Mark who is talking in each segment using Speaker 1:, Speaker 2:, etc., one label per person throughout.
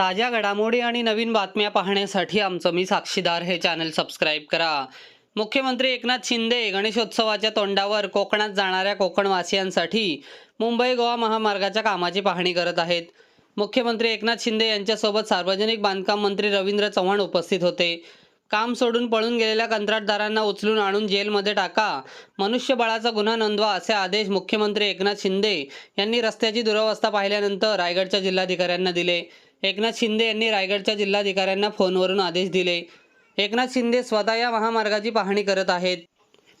Speaker 1: ताज्या घडामोडी आणि नवीन बातम्या पाहण्यासाठी आमचं मी साक्षीदार हे चॅनल सबस्क्राईब करा. मुख्यमंत्री एकनाथ शिंदे गणेशोत्सवाच्या तोंडावर कोकणात जाणाऱ्या कोकणवासियांसाठी मुंबई गोवा महामार्गाच्या कामाची पाहणी करत आहेत. मुख्यमंत्री एकनाथ शिंदे यांच्यासोबत सार्वजनिक बांधकाम मंत्री रवींद्र चव्हाण उपस्थित होते. काम सोडून पळून गेलेल्या कंत्राटदारांना उचलून आणून जेलमध्ये टाका. मनुष्यबळाचा गुन्हा नोंदवा असे आदेश मुख्यमंत्री एकनाथ शिंदे यांनी रस्त्याची दुरवस्था पाहिल्यानंतर रायगडच्या जिल्हाधिकाऱ्यांना दिले. एकनाथ शिंदे यांनी रायगडच्या जिल्हाधिकाऱ्यांना फोनवरून आदेश दिले. एकनाथ शिंदे स्वतः या महामार्गाची पाहणी करत आहेत.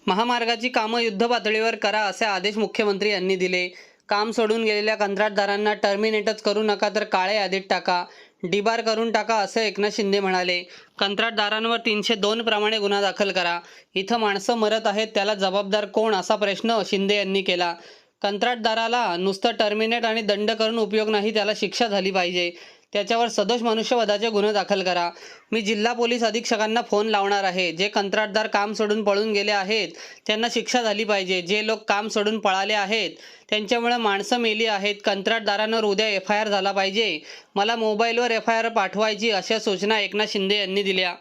Speaker 1: महामार्गाची कामं युद्ध पातळीवर करा असे आदेश मुख्यमंत्री यांनी दिले. काम सोडून गेलेल्या कंत्राटदारांना टर्मिनेटच करू नका तर काळे यादीत टाका डिबार करून टाका असं एकनाथ शिंदे म्हणाले. कंत्राटदारांवर तीनशे दोन प्रमाणे गुन्हा दाखल करा. इथं माणसं मरत आहेत त्याला जबाबदार कोण असा प्रश्न शिंदे यांनी केला. कंत्राटदाराला नुसतं टर्मिनेट आणि दंड करून उपयोग नाही त्याला शिक्षा झाली पाहिजे. त्याच्यावर सदोष मनुष्यवधाचे गुन्हे दाखल करा. मी जिल्हा पोलीस अधीक्षकांना फोन लावणार आहे. जे कंत्राटदार काम सोडून पळून गेले आहेत त्यांना शिक्षा झाली पाहिजे. जे लोक काम सोडून पळाले आहेत त्यांच्यामुळे माणसं मेली आहेत. कंत्राटदारांवर उद्या एफ आय आर झाला पाहिजे. मला मोबाईलवर एफ आय आर पाठवायची अशा सूचना एकनाथ शिंदे यांनी दिल्या.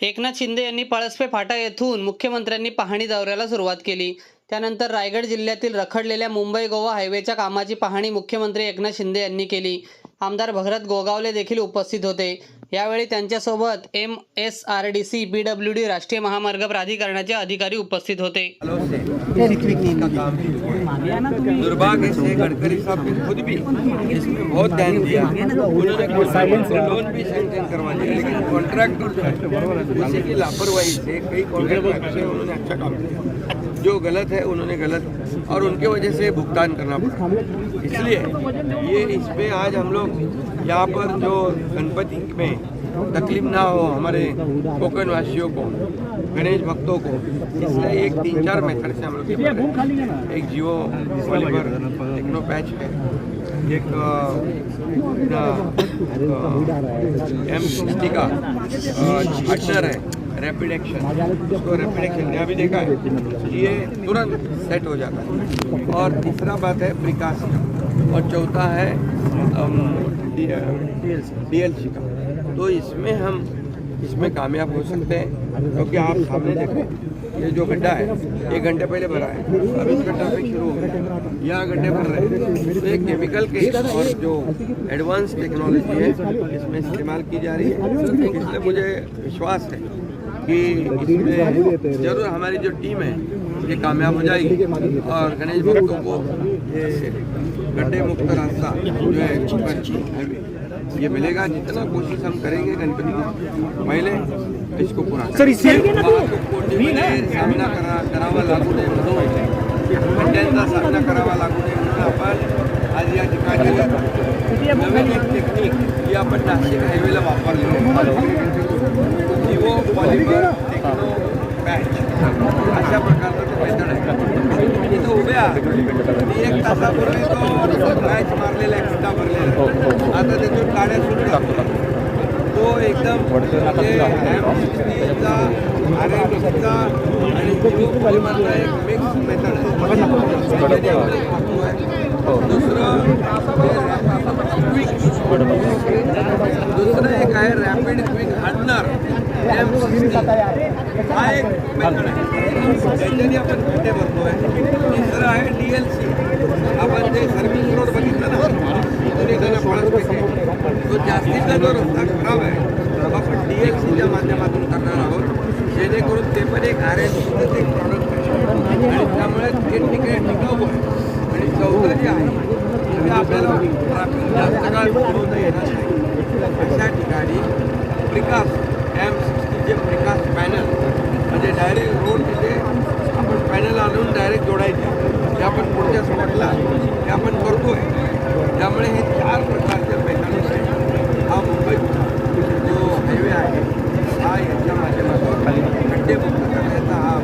Speaker 1: एकनाथ शिंदे यांनी पळसपे फाटा येथून मुख्यमंत्र्यांनी पाहणी दौऱ्याला सुरुवात केली. त्यानंतर रायगड जिल्ह्यातील रखडलेल्या मुंबई गोवा हायवेच्या कामाची पाहणी मुख्यमंत्री एकनाथ शिंदे यांनी केली. आमदार भगरत गोगावले देखील उपस्थित होते. यावेळी त्यांच्यासोबत M S R D C B W D राष्ट्रीय महामार्ग प्राधिकरणाचे अधिकारी उपस्थित होते.
Speaker 2: दुर्भाग्य से गडकरी साहब ने खुद भी इसमें बहुत ध्यान दिया। उन्होंने लोन भी सैंक्शन करवा लेकिन कॉन्ट्रैक्टर उसी की लापरवाही से कई कॉन्ट्रैक्टर से उन्होंने अच्छा काम किया। जो गलत है उन्होंने गलत और उनके वजह से भुगतान करना पड़ा। इसलिए ये इसमें आज हम लोग यहाँ पर जो गणपति में तकलीफ ना हो हमारे कोकण वासियों को गणेश भक्तों को इसलिए एक तीन चार मेथड से हम लोग एक जियो पॉलीमर टेक्नो पैच है एक एम सिक्सटी का पार्टनर है। रैपिड एक्शन उसको रैपिड एक्शन ने अभी देखा है। ये तुरंत सेट हो जाता है। और तीसरा बात है प्रिकास और चौथा है डीएलसी का। तो इसमें हम इसमें कामयाब हो सकते हैं क्योंकि आप सामने देखो ये जो गड्ढा है एक घंटे पहले भरा है। अब इस गड्ढा ट्रैफ़िक शुरू हो गया। यहाँ गड्ढे भर रहे हैं। तो ये केमिकल के और जो एडवांस टेक्नोलॉजी है इसमें इस्तेमाल की जा रही है। इसलिए मुझे विश्वास है कि इसमें ज़रूर हमारी जो टीम है ये कामयाब हो जाएगी और गणेश भक्तों को ये गड्ढे मुक्त रास्ता जो है ये मिलेगा। जितना कोशिश हम करेंगे गणपति पहिले इसको पूरा
Speaker 3: सर, इससे-
Speaker 2: सामना करा करावा लागू नये म्हणून खड्ड्यांचा सामना करावा लागू नये म्हणून आपण आज या ठिकाणी नवीन एक टेक्निक ही आपण नाशिक हायवेला वापरली जिओ पॉलिमर टेक्नो पॅच अशा प्रकारचं ते मैदान आहे इथं उभ्या मी एक तासापूर्वी तो मॅच मारलेला आहे खड्डा भरलेला आहे. आता त्यातून गाड्या सुटतात तो एकदम म्हणजे M60 आर चा आणि एक मिक्स मेथड आहे दुसरं दुसरं एक आहे रॅपिड क्विक हा एक मेथड आपण खड्डे भरतोय दुसरं आहे डी एल सी आपण जे सर्व्हिस रोड बघितलं ना इथून येताना पळसपेठे तो जास्तीचा जो रस्ता खराब आहे तो आपण डी एल सीच्या माध्यमातून करणार आहोत जेणेकरून ते पण एक आर एस सीचं एक प्रॉडक्ट आहे आणि त्यामुळे ते ठिकाणी टिकाऊ आहे आणि चौथं जे आहे आपल्याला ट्रॅफिक जास्त काळ थांबवता येणार नाही अशा ठिकाणी प्रिकास एम सिक्स्टीचे प्रिकास पॅनल म्हणजे डायरेक्ट रोड तिथे आपण पॅनल आणून डायरेक्ट जोडायचे ते आपण पुढच्या स्पॉटला ते आपण करतोय त्यामुळे हे चार प्रकारचे मेकॅनिक्स आहेत हा मुंबई जो हायवे आहे हा याच्या माध्यमातून खड्डे मुक्त करण्याचा हा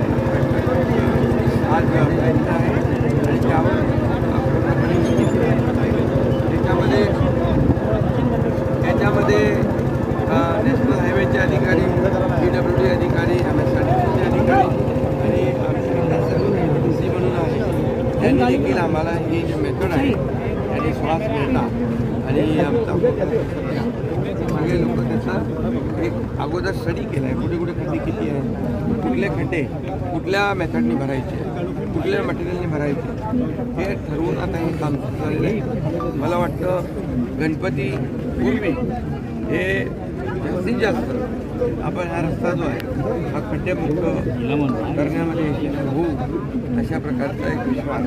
Speaker 2: आज प्रयत्न आहे आणि त्यावर पूर्णपणे त्याच्यामध्ये त्याच्यामध्ये नॅशनल हायवेचे अधिकारी पी डब्ल्यू डी अधिकारी एम अधिकारी आणि आमचे सी म्हणून आहे. त्यांनी देखील आम्हाला ही जी मेथड आहे त्यांनी श्वास घेतला आणि आमचा सगळे लोक त्याचा एक अगोदर स्टडी केला आहे कुठे कुठे खड्डे किती आहे कुठले खड्डे कुठल्या मेथडनी भरायचे कुठल्या मटेरियलने भरायचे हे ठरवून आता हे काम सुरू आहे मला वाटतं गणपती पूर्वी हे जास्तीत जास्त आपण हा रस्ता जो आहे हा खड्डेमुक्त करण्यामध्ये होऊ अशा प्रकारचा एक विश्वास.